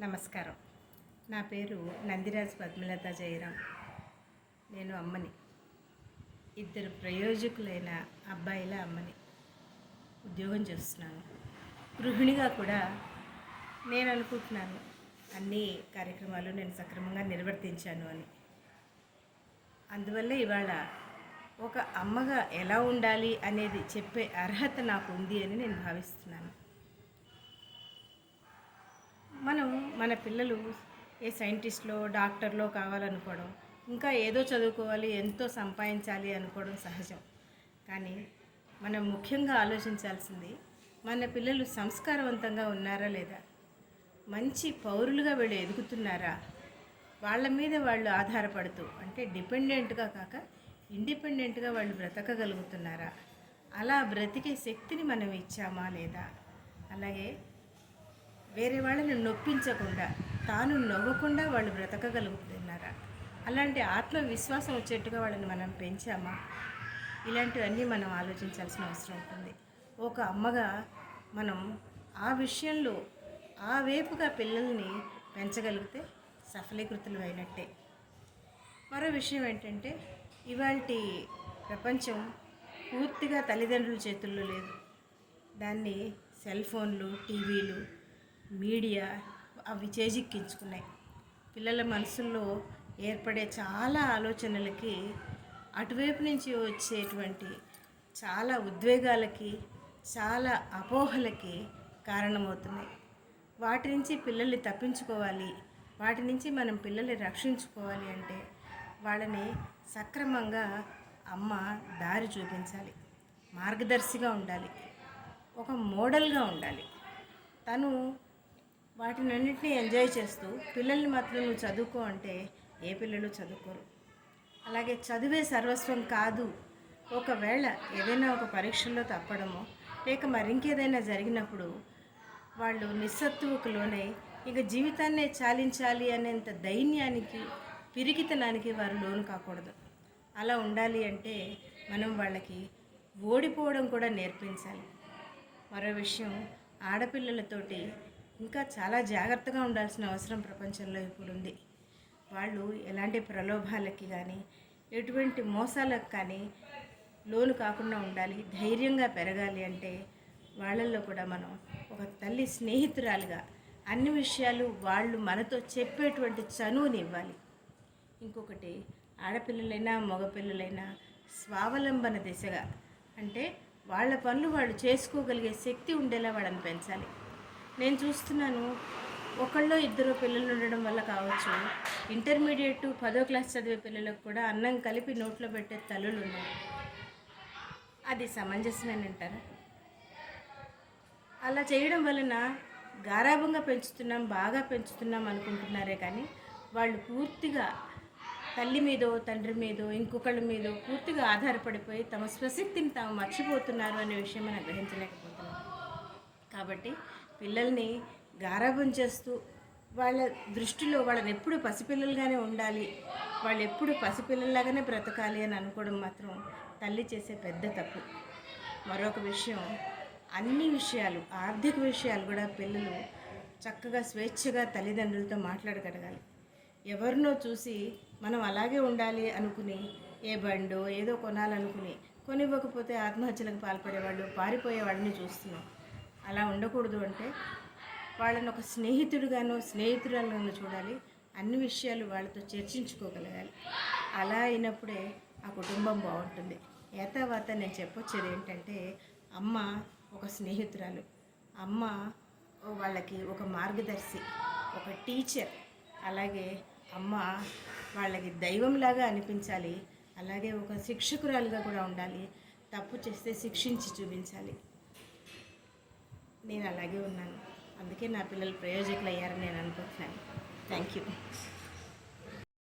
నమస్కారం. నా పేరు నందిరాజ్ పద్మలత జయరాం. నేను అమ్మని. ఇద్దరు ప్రయోజకులైన అబ్బాయిల అమ్మని ఉద్యోగం చేస్తున్నాను. గృహిణిగా కూడా నేను అనుకుంటున్నాను అన్ని కార్యక్రమాలు నేను సక్రమంగా నిర్వర్తించాను అని. అందువల్ల ఇవాళ ఒక అమ్మగా ఎలా ఉండాలి అనేది చెప్పే అర్హత నాకు ఉంది అని నేను భావిస్తున్నాను. మనం మన పిల్లలు ఏ సైంటిస్ట్లో డాక్టర్లో కావాలనుకోవడం ఇంకా ఏదో చదువుకోవాలి ఎంతో సంపాదించాలి అనుకోవడం సహజం. కానీ మనం ముఖ్యంగా ఆలోచించాల్సింది మన పిల్లలు సంస్కారవంతంగా ఉన్నారా లేదా? మంచి పౌరులుగా వీళ్ళు ఎదుగుతున్నారా? వాళ్ళ మీద వాళ్ళు ఆధారపడుతూ అంటే డిపెండెంట్గా కాక ఇండిపెండెంట్గా వాళ్ళు బ్రతకగలుగుతున్నారా? అలా బ్రతికే శక్తిని మనం ఇచ్చామా లేదా? అలాగే వేరే వాళ్ళని నొప్పించకుండా తాను నవ్వకుండా వాళ్ళు బ్రతకగలుగుతున్నారా? అలాంటి ఆత్మవిశ్వాసం వచ్చేట్టుగా వాళ్ళని మనం పెంచామా? ఇలాంటివన్నీ మనం ఆలోచించాల్సిన అవసరం ఉంటుంది. ఒక అమ్మగా మనం ఆ విషయంలో ఆ వైపుగా పిల్లల్ని పెంచగలిగితే సఫలీకృతులు అయినట్టే. మరో విషయం ఏంటంటే ఇవాళ ప్రపంచం పూర్తిగా తల్లిదండ్రుల చేతుల్లో లేదు. దాన్ని సెల్ ఫోన్లు టీవీలు మీడియా అవి చేజిక్కించుకున్నాయి. పిల్లల మనసుల్లో ఏర్పడే చాలా ఆలోచనలకి అటువైపు నుంచి వచ్చేటువంటి చాలా ఉద్వేగాలకి చాలా అపోహలకి కారణమవుతున్నాయి. వాటి నుంచి పిల్లల్ని తప్పించుకోవాలి. వాటి నుంచి మనం పిల్లల్ని రక్షించుకోవాలి అంటే వాళ్ళని సక్రమంగా అమ్మ దారి చూపించాలి. మార్గదర్శిగా ఉండాలి. ఒక మోడల్గా ఉండాలి. తను వాటిని అన్నింటినీ ఎంజాయ్ చేస్తూ పిల్లల్ని మాత్రం నువ్వు చదువుకో అంటే ఏ పిల్లలు చదువుకోరు. అలాగే చదివే సర్వస్వం కాదు. ఒకవేళ ఏదైనా ఒక పరీక్షల్లో తప్పడమో లేక మరింకేదైనా జరిగినప్పుడు వాళ్ళు నిస్సత్తువుకు లోనై ఇక జీవితాన్నే చాలించాలి అనేంత దైన్యానికి పిరికితనానికి వారు లోను కాకూడదు. అలా ఉండాలి అంటే మనం వాళ్ళకి ఓడిపోవడం కూడా నేర్పించాలి. మరో విషయం ఆడపిల్లలతోటి ఇంకా చాలా జాగ్రత్తగా ఉండాల్సిన అవసరం ప్రపంచంలో ఇప్పుడు ఉంది. వాళ్ళు ఎలాంటి ప్రలోభాలకి కానీ ఎటువంటి మోసాలకు కానీ లోను కాకుండా ఉండాలి ధైర్యంగా పెరగాలి అంటే వాళ్ళల్లో కూడా మనం ఒక తల్లి స్నేహితురాలుగా అన్ని విషయాలు వాళ్ళు మనతో చెప్పేటువంటి చనువుని ఇవ్వాలి ఇంకొకటి ఆడపిల్లలైనా మగపిల్లలైనా స్వావలంబన దిశగా అంటే వాళ్ళ పనులు వాళ్ళు చేసుకోగలిగే శక్తి ఉండేలా వాళ్ళని పెంచాలి. నేను చూస్తున్నాను ఒకళ్ళో ఇద్దరు పిల్లలు ఉండడం వల్ల కావచ్చు. ఇంటర్మీడియట్ పదో క్లాస్ చదివే పిల్లలకు కూడా అన్నం కలిపి నోట్లో పెట్టే తల్లులు ఉన్నాయి అది సమంజసమేనంటారా అలా చేయడం వలన గారాభంగా పెంచుతున్నాం బాగా పెంచుతున్నాం అనుకుంటున్నారే కానీ వాళ్ళు పూర్తిగా తల్లి మీదో తండ్రి మీదో ఇంకొకళ్ళ మీదో పూర్తిగా ఆధారపడిపోయి తమ స్వశక్తిని తాము మర్చిపోతున్నారు అనే విషయం మనం గ్రహించలేకపోతున్నాం. కాబట్టి పిల్లల్ని గారాబం చేస్తూ వాళ్ళ దృష్టిలో వాళ్ళని ఎప్పుడు పసిపిల్లలుగానే ఉండాలి. వాళ్ళు ఎప్పుడు పసిపిల్లలాగానే బ్రతకాలి అని అనుకోవడం మాత్రం తల్లి చేసే పెద్ద తప్పు. మరొక విషయం అన్ని విషయాలు ఆర్థిక విషయాలు కూడా పిల్లలు చక్కగా స్వేచ్ఛగా తల్లిదండ్రులతో మాట్లాడగలగాలి. ఎవరినో చూసి మనం అలాగే ఉండాలి అనుకుని ఏ బండో ఏదో కొనాలనుకుని కొనివ్వకపోతే ఆత్మహత్యలకు పాల్పడేవాళ్ళు పారిపోయేవాడిని చూస్తున్నాం. అలా ఉండకూడదు అంటే వాళ్ళని ఒక స్నేహితుడుగాను స్నేహితురాలుగానో చూడాలి. అన్ని విషయాలు వాళ్ళతో చర్చించుకోగలగాలి. అలా అయినప్పుడే ఆ కుటుంబం బాగుంటుంది. ఏతావాత నేను చెప్పొచ్చేది ఏంటంటే అమ్మ ఒక స్నేహితురాలు. అమ్మ వాళ్ళకి ఒక మార్గదర్శి ఒక టీచర్. అలాగే అమ్మ వాళ్ళకి దైవంలాగా అనిపించాలి. అలాగే ఒక శిక్షకురాలుగా కూడా ఉండాలి. తప్పు చేస్తే శిక్షించి చూపించాలి. నేను అలాగే ఉన్నాను. అందుకే నా పిల్లలు ప్రయోజకులు అయ్యారని నేను అనుకుంటున్నాను. Thank you